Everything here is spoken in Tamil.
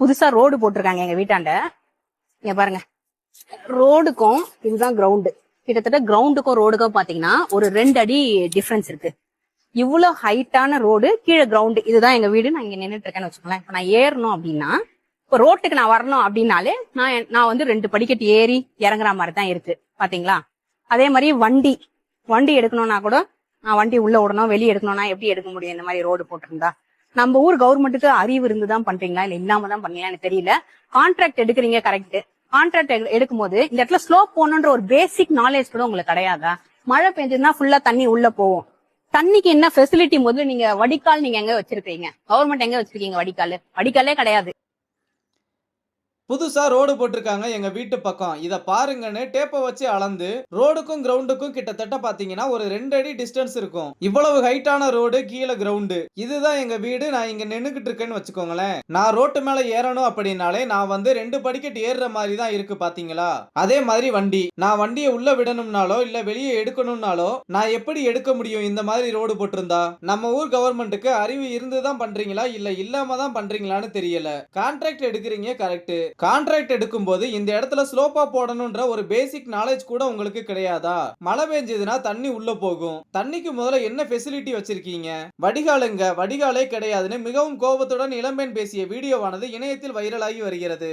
புதுசா ரோடு போட்டிருக்காங்க எங்க வீட்டாண்ட. இங்க பாருங்க. ரோடுக்கும் இதுதான் கிரவுண்டு கிட்டத்தட்ட கிரவுண்டுக்கும் ரோடுக்கும் பாத்தீங்கன்னா ஒரு ரெண்டு அடி டிஃபரன்ஸ் இருக்கு. இவ்வளவு ஹைட்டான ரோடு கீழே கிரவுண்டு இதுதான் எங்க வீடு. நான் இங்க நின்றுட்டு இருக்கேன்னு வச்சுக்கோங்களேன். இப்ப நான் ஏறணும் அப்படின்னா இப்ப ரோட்டுக்கு நான் வரணும் அப்படின்னாலே நான் நான் வந்து ரெண்டு படிக்கட்டு ஏறி இறங்குற மாதிரி தான் இருக்கு. பாத்தீங்களா? அதே மாதிரி வண்டி. வண்டி எடுக்கணும்னா கூட நான் வண்டி உள்ள விடணும் வெளியே எடுக்கணும்னா எப்படி எடுக்க முடியும்? இந்த மாதிரி ரோடு போட்டிருந்தா. நம்ம ஊர் கவர்மெண்ட்டுக்கு அறிவு இருந்து தான் பண்றீங்களா? இல்ல இல்லாம தான் பண்ணீங்களா எனக்கு தெரியல. கான்ட்ராக்ட் எடுக்கிறீங்க கரெக்ட் கான்ட்ராக்ட் எடுக்கும்போது இந்த இடத்துல ஸ்லோப் போகணுன்ற ஒரு பேசிக் நாலேஜ் கூட உங்களுக்கு கிடையாதா? மழை பெஞ்சதுன்னா ஃபுல்லா தண்ணி உள்ள போகும். தண்ணிக்கு என்ன ஃபெசிலிட்டி முதல்ல நீங்க வடிகால் நீங்க எங்க வச்சிருக்கீங்க கவர்மெண்ட் எங்க வச்சிருக்கீங்க வடிகால்? வடிகாலே கிடையாது. புதுசா ரோடு போட்டிருக்காங்க எங்க வீட்டு பக்கம். இதை பாருங்கன்னு டேப்பை வச்சு அளந்து ரோடுக்கும் கிரவுண்டுக்கும் கிட்டத்தட்ட பாத்தீங்கன்னா ஒரு ரெண்டு அடி டிஸ்டன்ஸ் இருக்கும். இவ்வளவு ஹைட்டான ரோடு கீழே கிரவுண்டு இதுதான் எங்க வீடு நான் இங்க நின்னுகிட்டு இருக்கேன்னு வச்சுக்கோங்களேன். நான் ரோட்டு மேல ஏறணும் அப்படின்னாலே நான் வந்து ரெண்டு படிக்கட்டு ஏறுற மாதிரி தான் இருக்கு பாத்தீங்களா? அதே மாதிரி வண்டி. நான் வண்டியை உள்ள விடணும்னாலோ இல்ல வெளியே எடுக்கணும்னாலோ நான் எப்படி எடுக்க முடியும் இந்த மாதிரி ரோடு போட்டிருந்தா? நம்ம ஊர் கவர்மெண்ட்டுக்கு அறிவு இருந்து தான் பண்றீங்களா இல்ல இல்லாம தான் பண்றீங்களான்னு தெரியல. கான்ட்ராக்ட் எடுக்கிறீங்க கரெக்ட் கான்ட்ராக்ட் எடுக்கும்போது இந்த இடத்துல ஸ்லோப்பா போடணும்ன்ற ஒரு பேசிக் நாலேஜ் கூட உங்களுக்கு கிடையாதா? மழை பெஞ்சதுன்னா தண்ணி உள்ள போகும். தண்ணிக்கு முதல்ல என்ன ஃபெசிலிட்டி வச்சிருக்கீங்க? வடிகாலுங்க வடிகாலே கிடையாதுன்னு மிகவும் கோபத்துடன் இளம்பெண் பேசிய வீடியோவானது இணையத்தில் வைரலாகி வருகிறது.